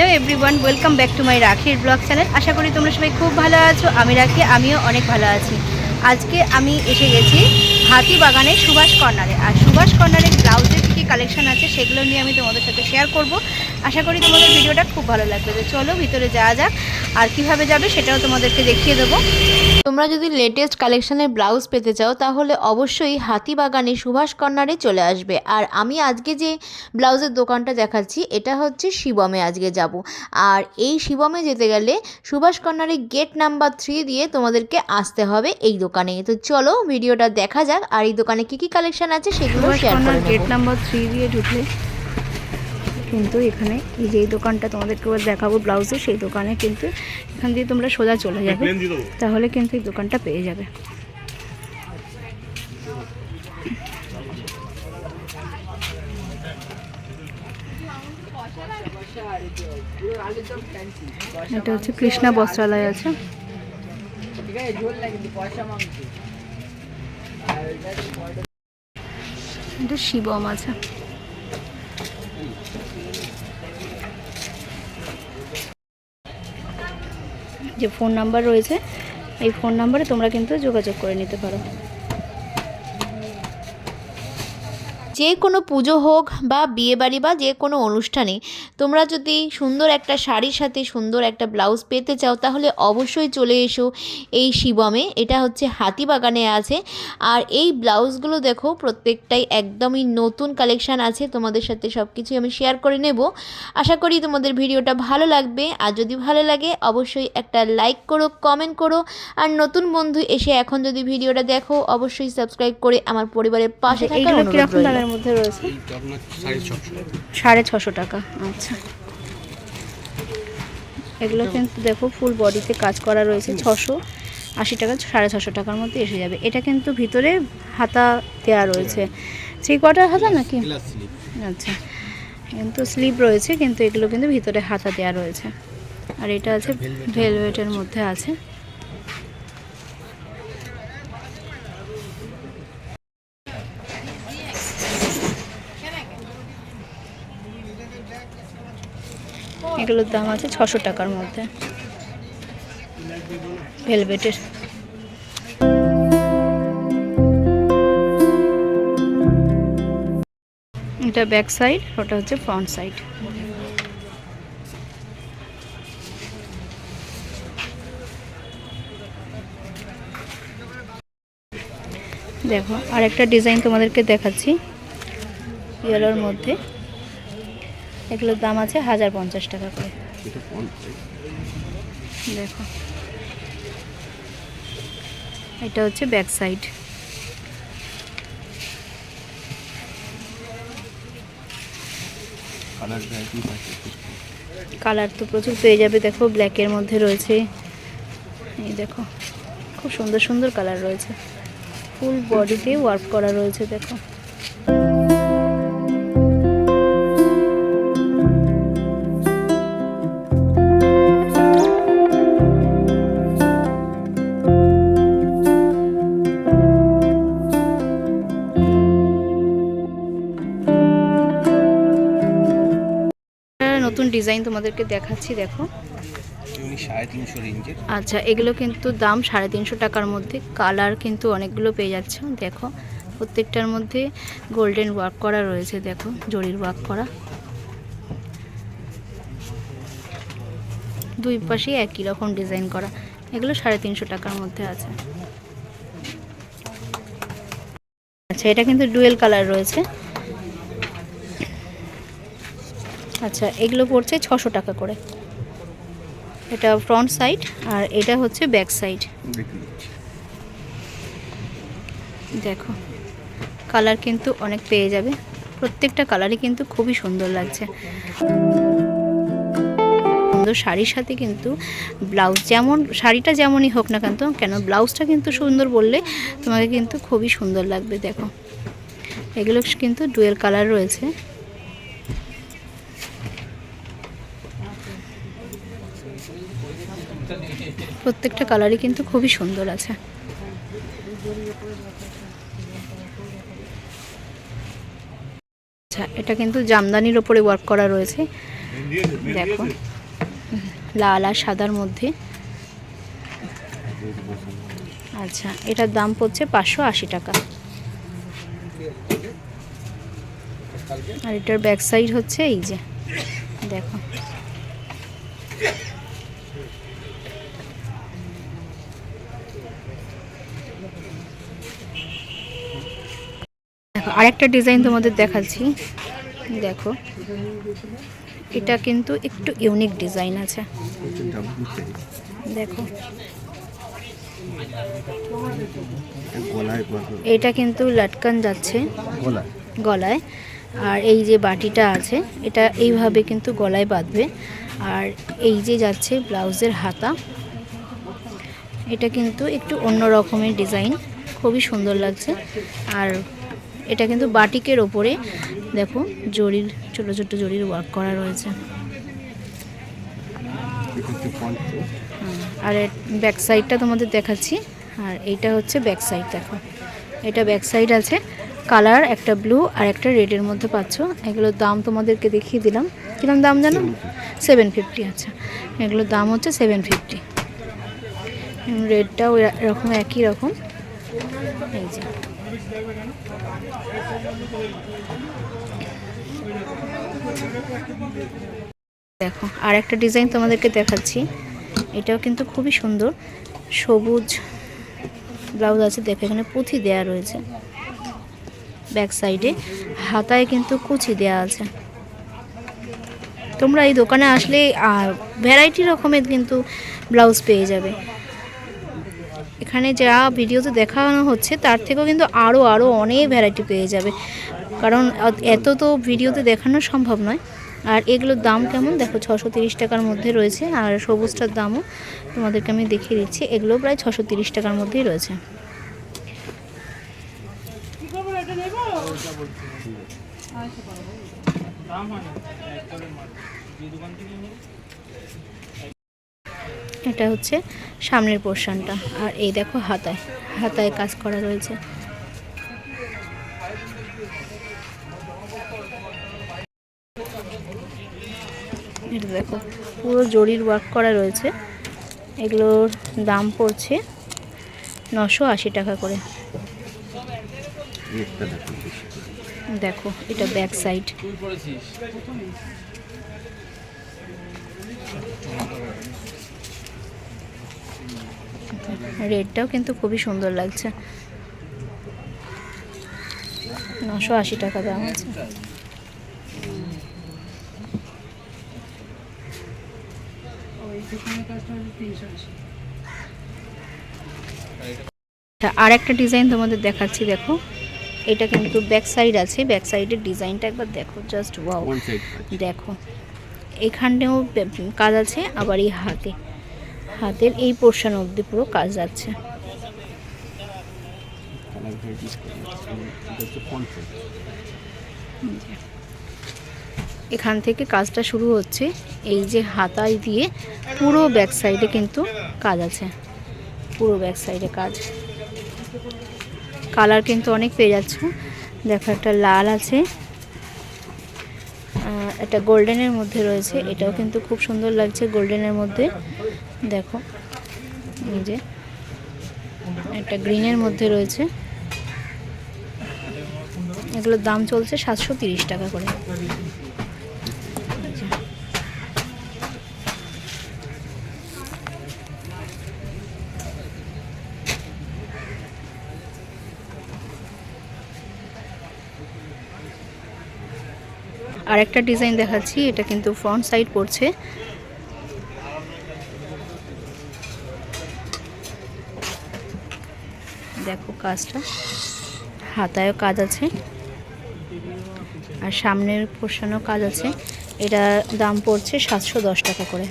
Hello everyone, welcome back to my রাখির blog channel. আশা করি তোমরা সবাই খুব ভালো আছো, আমি রাখি, আমিও অনেক ভালো আছি। আজকে আমি এসে গেছি হাতি বাগানে সুভাষ কর্নারে। আর সুভাষ কর্নারের ব্লাউজের কী কী কালেকশন আছে সেগুলো নিয়ে আমি তোমাদের সাথে শেয়ার করব। আশা করি তোমাদের ভিডিওটা খুব ভালো লাগবে। তো চলো ভিতরে যাওয়া যাক আর কীভাবে যাবে সেটাও তোমাদেরকে দেখিয়ে দেবো। তোমরা যদি লেটেস্ট কালেকশনের ব্লাউজ পেতে চাও তাহলে অবশ্যই হাতিবাগানে সুভাষ কর্নারে চলে আসবে। আর আমি আজকে যে ব্লাউজের দোকানটা দেখাচ্ছি এটা হচ্ছে শিবমে আজকে যাব। আর এই শিবমে যেতে গেলে সুভাষ কর্নারে গেট নাম্বার থ্রি দিয়ে তোমাদেরকে আসতে হবে এই দোকানে। তো চলো ভিডিওটা দেখা যাক আর এই দোকানে কী কী কালেকশন আছে সেগুলো শেয়ার করে গেট নাম্বার থ্রি দিয়ে ঢুকলে কিন্তু এখানে এই যে দোকানটা তোমাদেরকে দেখাবো ব্লাউজে সেই দোকানে কিন্তু এখান দিয়ে তোমরা সোজা চলে যাবে। তাহলে কিন্তু এই দোকানটা পেয়ে যাবে। এটা হচ্ছে কৃষ্ণা বস্ত্রালয় আছে। এটা শিবম আছে। যে ফোন নাম্বার রয়েছে এই ফোন নাম্বারে তোমরা কিন্তু যোগাযোগ করে নিতে পারো। যে কোনো পুজো হোক বা বিয়েবাড়ি বা যে কোনো অনুষ্ঠানে তোমরা যদি সুন্দর একটা শাড়ির সাথে সুন্দর একটা ব্লাউজ পেতে চাও তাহলে অবশ্যই চলে এসো এই শিবমে। এটা হচ্ছে হাতিবাগানে আছে। আর এই ব্লাউজগুলো দেখো প্রত্যেকটাই একদমই নতুন কালেকশান আছে। তোমাদের সাথে সব কিছুই আমি শেয়ার করে নেব। আশা করি তোমাদের ভিডিওটা ভালো লাগবে। আর যদি ভালো লাগে অবশ্যই একটা লাইক করো কমেন্ট করো। আর নতুন বন্ধু এসে এখন যদি ভিডিওটা দেখো অবশ্যই সাবস্ক্রাইব করে আমার পরিবারের পাশে থাকার অনুরোধ দামের মধ্যে রয়েছে? সাড়ে ছশো টাকা আচ্ছা। এগুলো কিন্তু দেখো ফুল বডিতে কাজ করা রয়েছে ছশো আশি টাকা সাড়ে ছশো টাকার মধ্যে এসে যাবে। এটা কিন্তু ভিতরে হাতা দেওয়া রয়েছে। থ্রি কোয়ার্টার হাতা নাকি? আচ্ছা। কিন্তু স্লিপ রয়েছে কিন্তু এগুলো কিন্তু ভিতরে হাতা দেওয়া রয়েছে। আর এটা আছে ভেলভেটের মধ্যে আছে। এগুলোর দাম আছে ছশো টাকার মধ্যে। ভেলভেটের এটা ব্যাক সাইড ওটা হচ্ছে ফ্রন্ট সাইড দেখো আর একটা ডিজাইন তোমাদেরকে দেখাচ্ছি। ইয়েলোর মধ্যে। এগুলোর দাম আছে হাজার পঞ্চাশ টাকা করে। দেখো। এটা হচ্ছে ব্যাক সাইড। কালার তো প্রচুর পেয়ে যাবে দেখো ব্ল্যাকের মধ্যে রয়েছে। এই দেখো খুব সুন্দর সুন্দর কালার রয়েছে। ফুল বডিতে ওয়ার্ক করা রয়েছে দেখো। ডিজাইন তোমাদেরকে দেখাচ্ছি দেখো। আচ্ছা এগুলো কিন্তু দাম সাড়ে তিনশো টাকার মধ্যে। কালার কিন্তু অনেকগুলো পেয়ে যাচ্ছে। দেখো প্রত্যেকটার মধ্যে গোল্ডেন ওয়ার্ক করা রয়েছে দেখো জরির ওয়ার্ক করা। দুই পাশেই একই রকম ডিজাইন করা। এগুলো সাড়ে তিনশো টাকার মধ্যে আছে। আচ্ছা এটা কিন্তু ডুয়েল কালার রয়েছে। আচ্ছা এগুলো পড়ছে ছশো টাকা করে। এটা ফ্রন্ট সাইড আর এটা হচ্ছে ব্যাক সাইড দেখো কালার কিন্তু অনেক পেয়ে যাবে। প্রত্যেকটা কালারই কিন্তু খুবই সুন্দর লাগছে। সুন্দর শাড়ির সাথে কিন্তু ব্লাউজ যেমন, শাড়িটা যেমনই হোক না কেন কেন ব্লাউজটা কিন্তু সুন্দর বললে তোমাকে কিন্তু খুবই সুন্দর লাগবে, দেখো। এগুলো কিন্তু ডুয়েল কালার রয়েছে। প্রত্যেকটা কালারই কিন্তু খুবই সুন্দর আছে। আচ্ছা এটা কিন্তু জামদানির ওপরে ওয়ার্ক করা রয়েছে। দেখো, লাল আর সাদার মধ্যে। আচ্ছা এটার দাম পড়ছে পাঁচশো আশি টাকা। আর এটার ব্যাক সাইড হচ্ছে এই যে। দেখো। আরেকটা ডিজাইন তোমাদের দেখাচ্ছি। দেখো। এটা কিন্তু একটু ইউনিক ডিজাইন আছে। দেখো। এটা কিন্তু লাটকান যাচ্ছে গলায়। গলায়। আর এই যে বাটিটা আছে এটা এইভাবে কিন্তু গলায় বাঁধবে। আর এই যে যাচ্ছে ব্লাউজের হাতা এটা কিন্তু একটু অন্য রকমের ডিজাইন। খুবই সুন্দর লাগছে। আর এটা কিন্তু বাটিকের ওপরে, দেখো, জরির, ছোট ছোট জরির ওয়ার্ক করা রয়েছে। আর ব্যাক সাইডটা তোমাদের দেখাচ্ছি। আর এইটা হচ্ছে ব্যাক সাইড দেখো। এটা ব্যাক সাইড আছে। কালার একটা ব্লু আর একটা রেডের মধ্যে পাচ্ছ। এগুলোর দাম তোমাদেরকে দেখিয়ে দিলাম। কীরকম দাম জানো? সেভেন ফিফটি আচ্ছা। এগুলোর দাম হচ্ছে সেভেন ফিফটি রেডটাও এরকম, একই রকম। এই যে। দেখো, আর একটা ডিজাইন তোমাদেরকে দেখাচ্ছি। এটাও কিন্তু খুবই সুন্দর। সবুজ ব্লাউজ আছে, দেখো এখানে পুঁথি দেয়া রয়েছে ব্যাক সাইডে। হাতায় কিন্তু কুচি দেয়া আছে। তোমরা এই দোকানে আসলে ভ্যারাইটি রকমের কিন্তু ব্লাউজ পেয়ে যাবে। এখানে যা ভিডিওতে দেখানো হচ্ছে, তার থেকেও কিন্তু আরও আরও অনেক ভ্যারাইটি পেয়ে যাবে। কারণ এত- তো ভিডিওতে দেখানো সম্ভব নয়। আর এগুলোর দাম কেমন? দেখো, ছশো তিরিশ টাকার মধ্যে রয়েছে। আর সবুজটার দামও তোমাদেরকে আমি দেখিয়ে দিচ্ছি। এগুলো প্রায় ছশো তিরিশ টাকার মধ্যেই রয়েছে। এটা হচ্ছে সামনের পোর্শনটা, আর এই দেখো হাতায় হাতায় কাজ করা রয়েছে। এটা দেখো, পুরো জরির ওয়ার্ক করা রয়েছে। এগুলোর দাম পড়ছে নশো আশি টাকা করে। দেখো, এটা ব্যাক সাইড রেডটাও কিন্তু খুবই সুন্দর লাগছে। নশো আশি টাকা দাম আছে। আর একটা ডিজাইন তোমাদের দেখাচ্ছি দেখো। এটা কিন্তু ব্যাক সাইড আছে ব্যাক সাইডের ডিজাইনটা একবার দেখো জাস্ট ওয়াও। দেখো। এখানেও কাজ আছে আবার এই হাতে। হাতের এই পোর্শন অবধি পুরো কাজ যাচ্ছে। এখান থেকে কাজটা শুরু হচ্ছে এই যে হাতায় দিয়ে পুরো ব্যাক সাইডে কিন্তু কাজ আছে পুরো ব্যাক সাইডে কাজ। কালার কিন্তু অনেক পেয়ে যাচ্ছ। দেখো একটা লাল আছে একটা গোল্ডেনের মধ্যে রয়েছে এটাও কিন্তু খুব সুন্দর লাগছে গোল্ডেনের মধ্যে। দেখো, এই যে একটা গ্রিনের মধ্যে রয়েছে। এগুলোর দাম চলছে সাতশো তিরিশ টাকা করে। আর একটা ডিজাইন দেখাচ্ছি, এটা কিন্তু ফ্রন্ট সাইড পড়ছে দেখো কাজটা। হাতায়ও কাজ আছে। আর সামনের পোর্শনও কাজ আছে। এটা দাম পড়ছে সাতশো দশ টাকা করে।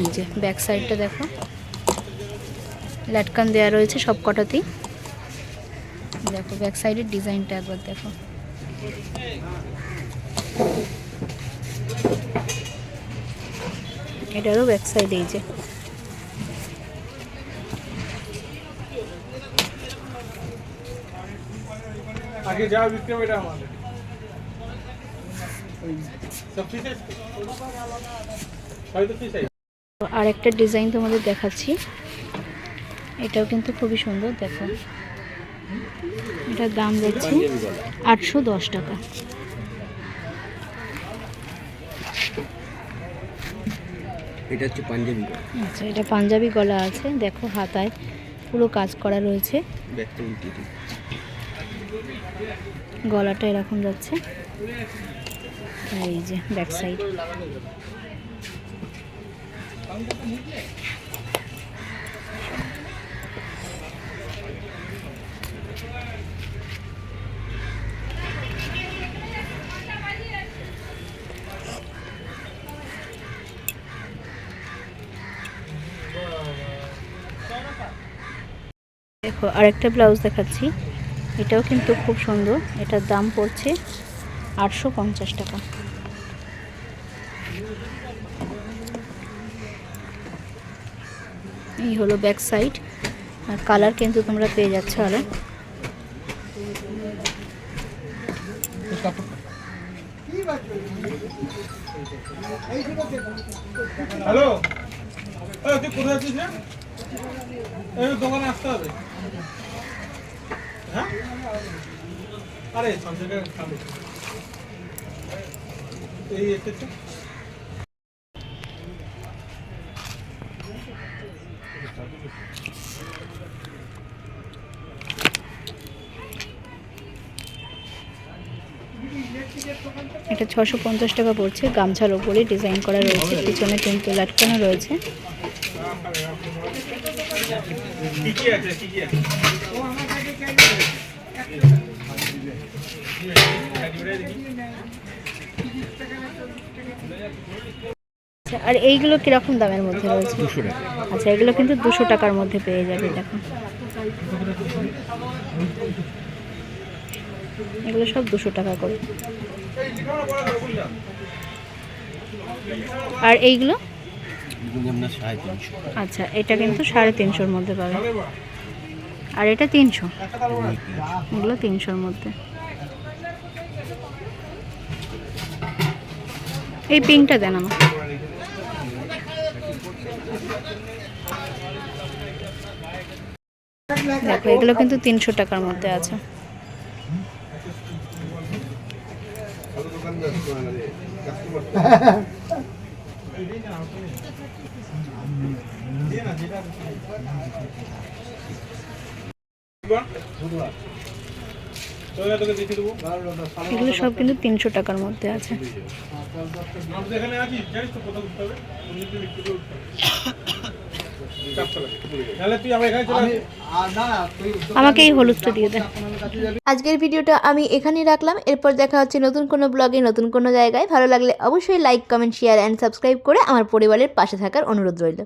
এই যে ব্যাক সাইডটা দেখো। লাটকান দেওয়া রয়েছে সব কটাতেই দেখো ব্যাক সাইডের ডিজাইনটা একবার দেখো। এটারও ব্যাক সাইড এই যে। আগে যা বিক্রম এটা আর একটা ডিজাইন তোমাদের দেখাচ্ছি। এটাও কিন্তু খুবই সুন্দর দেখো। এটার দাম যাচ্ছে আটশো দশ টাকা। এটা হচ্ছে পাঞ্জাবি আচ্ছা এটা পাঞ্জাবি গলা আছে দেখো হাতায় পুরো কাজ করা রয়েছে। গলাটা এরকম যাচ্ছে। এই যে ব্যাক সাইড দেখো, আরেকটা ব্লাউজ দেখাচ্ছি। এটাও কিন্তু খুব সুন্দর। এটার দাম পড়ছে আটশো পঞ্চাশ টাকা। এই হলো ব্যাক সাইড আর কালার কিন্তু তোমরা পেয়ে যাচ্ছ আরও। হ্যালো কোথায় দোকানে আসতে হবে। আরে এই এসেছে এটা ছশো পঞ্চাশ টাকা পড়ছে গামছার ওপরে ডিজাইন করা রয়েছে পিছনে কিন্তু লাটকানো রয়েছে। কি কি আছে কি কি আছে। আচ্ছা, আর এইগুলো কীরকম দামের মধ্যে রয়েছে? দুশো টাকা। আচ্ছা এগুলো কিন্তু দুশো টাকার মধ্যে পেয়ে যাবে দেখো। এগুলো সব দুশো টাকা করে। আর এইগুলো এগুলো আপনার সাড়ে তিনশো আচ্ছা এটা কিন্তু সাড়ে তিনশোর মধ্যে পাবে আর এটা তিনশো? এগুলো তিনশোর মধ্যে। এই পিঙ্কটা দেন আমার দেখো, এগুলো কিন্তু তিনশো টাকার মধ্যে আছে। এগুলো সব কিন্তু তিনশো টাকার মধ্যে আছে। আমাকে এই হলুদটা দিয়ে দেন আজকের ভিডিওটা আমি এখানেই রাখলাম। এরপর দেখা হচ্ছে নতুন কোনো ব্লগে, নতুন কোনো জায়গায়। ভালো লাগলে অবশ্যই like comment share and subscribe করে আমার পরিবারের পাশে থাকার অনুরোধ রইল।